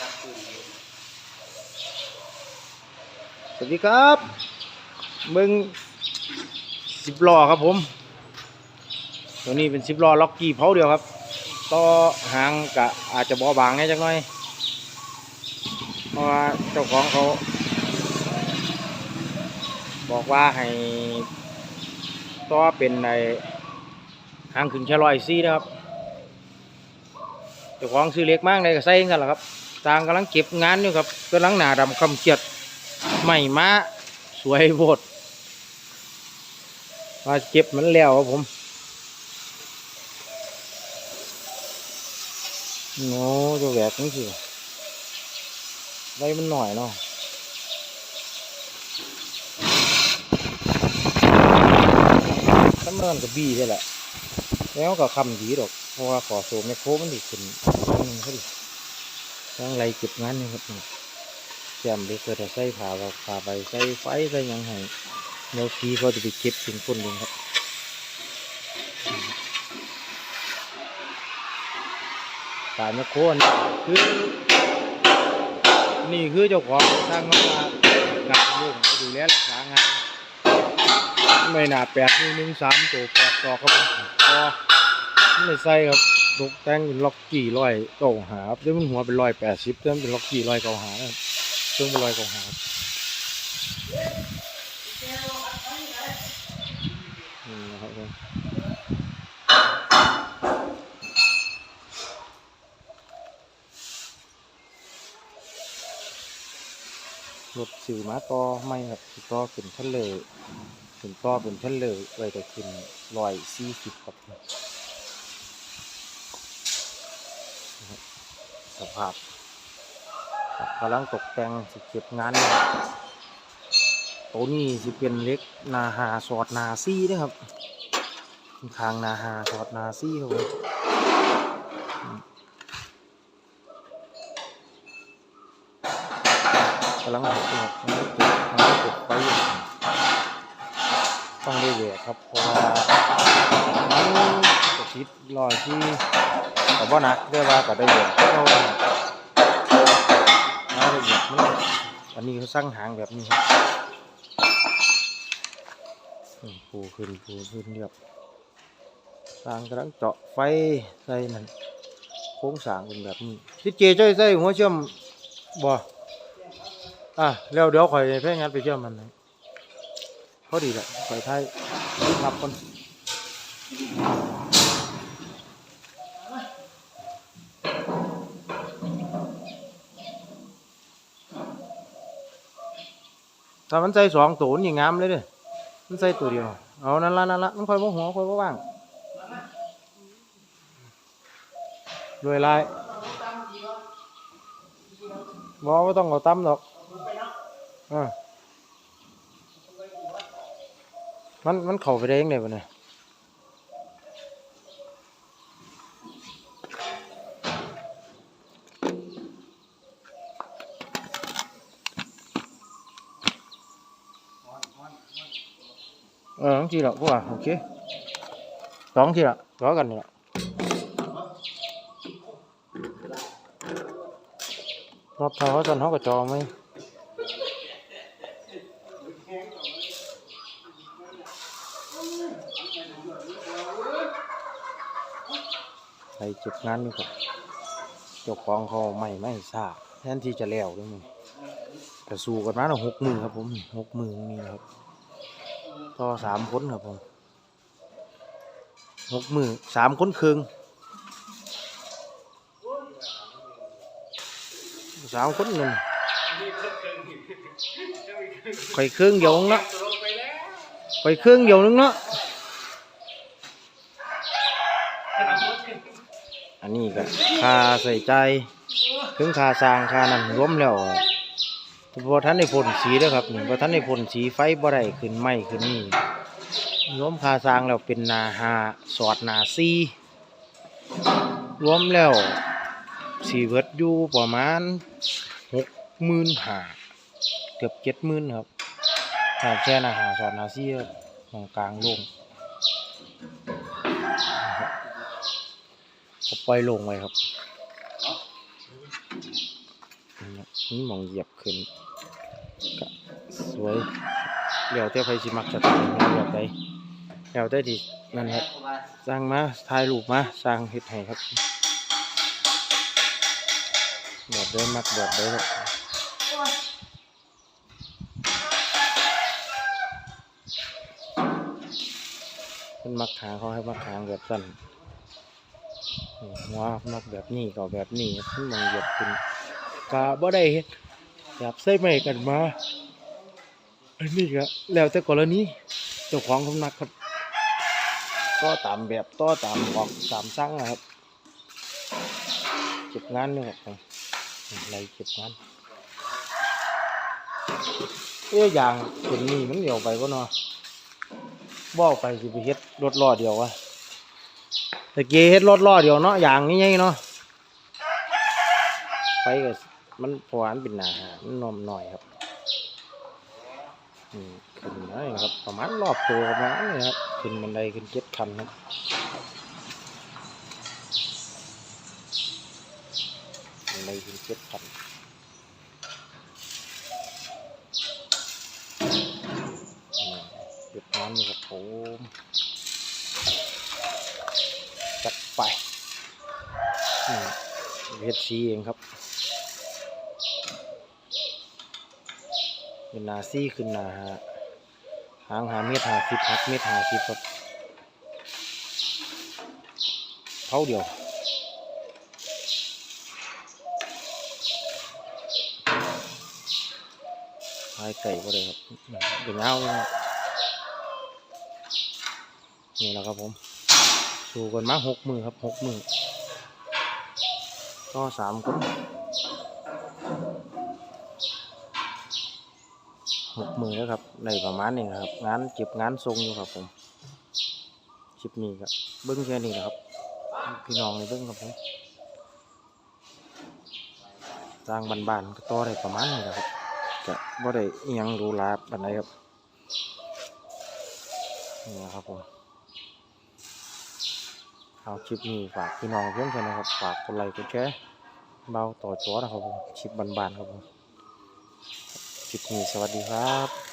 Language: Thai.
สวัสดีครับเบิ้งสิบล้อครับผม ตัวนี้เป็นสิบล้อล็อกกี้เผาเดียวครับ ต่อหางกะอาจจะบอบางแน่จักหน่อย เพราะว่าเจ้าของเขา บอกว่าให้ต่อเป็นในหางขึ้นแค่ร้อยซี่นะครับ เจ้าของซื้อเล็กมากเลยก็ใส่กันแหละครับ ต่างกำลังเก็บงานอยู่ครับกำลังหนาดำคำเกียดใหม่มาสวยโพดมาเก็บมันแล้วครับผมโอ้ตัวแหวกนี่สิได้มันหน่อยเนาะตำนานกับบีได้แหละแล้วก็คำดีดอก เพราะว่าขอโซมในโค้มันดีขึ้นนหนึงเขาดิ ยังไรเก็บงานนี่ครับแจมไปเกิดใส่ผ่าผ่าไปใส่ไฟใส่ยังไงแนวทีเขาจะไปเก็บถึงคนเองครับป่าแม่โคอันนี้คือ นี่คือเจ้าของสร้างมางานลูกเขาดูแลรักษางานไม่น่าแปดหนึ่งหนึ่งสามตัวแปดต่อครับพอไม่ใส่ครับ ตกแต่งเป็นล็อกกี้ร้อยเก้าหาเดี๋ยวมันหัวเป็นร้อยแปดสิบเดี๋ยวมันเป็นล็อกกี้ร้อยเก้าหาเครื่องเป็นร้อยเก้าหาครับนี่นะครับผมรถสิวมาต่อไม่ครับต่อขึ้นทะเลขึ้นต่อเป็นทะเลไวแต่ขึ้นร้อยสี่สิบครับ สภาพกำลังตกแต่งสิเก็บงานอยู่ตัวนี้สิเป็นเล็กนาหาสอดนาซี่นะครับทางนาหาสอดนาซี่ครับผมกำลังตกแต่งกำลังเก็บกำลังเก็บไปต้องได้แหวกครับเพราะว่ามันกระชิดรอยที่ แต่ว่านักเรียกว่าก็ได้เยอะเราะว่าน่าละเอียดมากอันนี้เขาสร้างหางแบบนี้ครับปูขึ้นปูขึ้นเรียบสร้างกำลังเจาะไฟใส่นั่นโค้งสางเป็นแบบนี้ที่เจจ้อยใส่หัวเชื่อมบ่อะแล้วเดี๋ยวข่อยแพ่งงานไปเชื่อมมันนะพอดีแหละข่อยไทยรับคน ถ้ามันใส่สองตัวนี่งามเลยเด้อมันใส่ตัวเดียว เอานั่นละนั่นละมันค่อยบ่หัวค่อยบ่ว่างรวยลายบอไม่ต้องเอาตั้มหรอกอ่ามันมันเข่าไปได้ยังไงวะเนี่ย เออสองทีละพวกอะโอเคสองทีละรอกันนี่ละรอบเท้าเขาสันเขาก็จองไหมใครจุดงานนี่ครับจ้าของเขาไม่ไม่ทราบแทนที่จะแล้วด้วยมึงแต่สู้กันมาหกมือครับผมหกมือนี่ครับ ก็สามคนครับผมหกมือสามคนครึ่งสามคนหนึ่งข่อยครึ่งเดียวนึงเนาะข่อยครึ่งเดียวนึงเนาะอันนี้ก็คาใส่ใจถึงคาสร้างคานั่นรวมแล้ว พอท่านในพ่นสีเด้อครับนี่พอท่านในพ่นสีไฟบ่ได้ขึ้นไหมขึ้นนี่รวมคาสร้างแล้วเป็นนาหาสอดนาซีรวมแล้วสีเวิร์ดอยู่ประมาณหกหมื่นหาเกือบเจ็ดหมื่นครับถ้าแค่นาหาสอดนาซีครับตรงกลางลงก็ปล่อยลงไว้ครับ นี่มองเหยียบขึ้นก็สวยแล้วแต่ไผสิมักจะถ่ายรูปแบบใดแล้วแต่ที่นั่นครับสร้างมาถ่ายรูปมาสร้างเฮ็ดให้ครับแบบได้มักแบบได้ครับเพิ่นมักหางเขาให้มักหางแบบสั้นนี่หัวมักแบบนี้ก็แบบนี้เพิ่นมองเหยียบขึ้น ก็บ่ได้เฮ็ดแบบใส่ไม้กันมา อันนี้ก็แล้วแต่กรณีเจ้าของสำนักครับก็ตามแบบต่อตามออกตามสั่งนะครับเก็บงานนี่ครับผมอะไรเก็บงานเอ้ยอย่างคนนี้มันเดียวไปก็เนาะบ่เอาไปสิไปเฮ็ดรถล้อเดียววะตะเกียเฮ็ดรถล้อเดียวเนาะอย่างนี้ไงเนาะไปก็ มันพออันเป็นหนาหามันนมหน่อยครับอืมขึ้นได้ครับ ประมาณรอบตัวประมาณนี้ครับขึ้นบันไดขึ้นเจ็ดคันครับบันไดขึ้นเจ็ดคันอืมเก็บน้ำนี่ครับผมจัดไปเฮ็ดสีเองครับ็นนาซี่ขึ้นนาหาหางหาเมตรหาสิบหักเมตรหาสิบครับเท่าเดียวหายไก่ก็เลยครับเดี๋ยวเงาเลยนี่แหละครับผมสู่กันมาหกมือครับหกมือก็สามคน หกมือแล้วครับในประมาณนี้ครับ งานเก็บงานทรงอยู่ครับผมคลิปนี้ครับเบิ้งแค่นี้นะครับ พี่น้องในเบิ้งครับผมสร้างบ้านๆก็ต่อได้ประมาณนี้นะครับจะบ่ได้อิหยังรูหราปานใดครับนี่นะครับผมเอาคลิปนี้ฝากพี่น้องเพื่อนกันนะครับ ฝากกดไลค์กดแชร์เบาต่อจอนะครับผมคลิปบ้านๆครับผม คลิปนี้สวัสดีครับ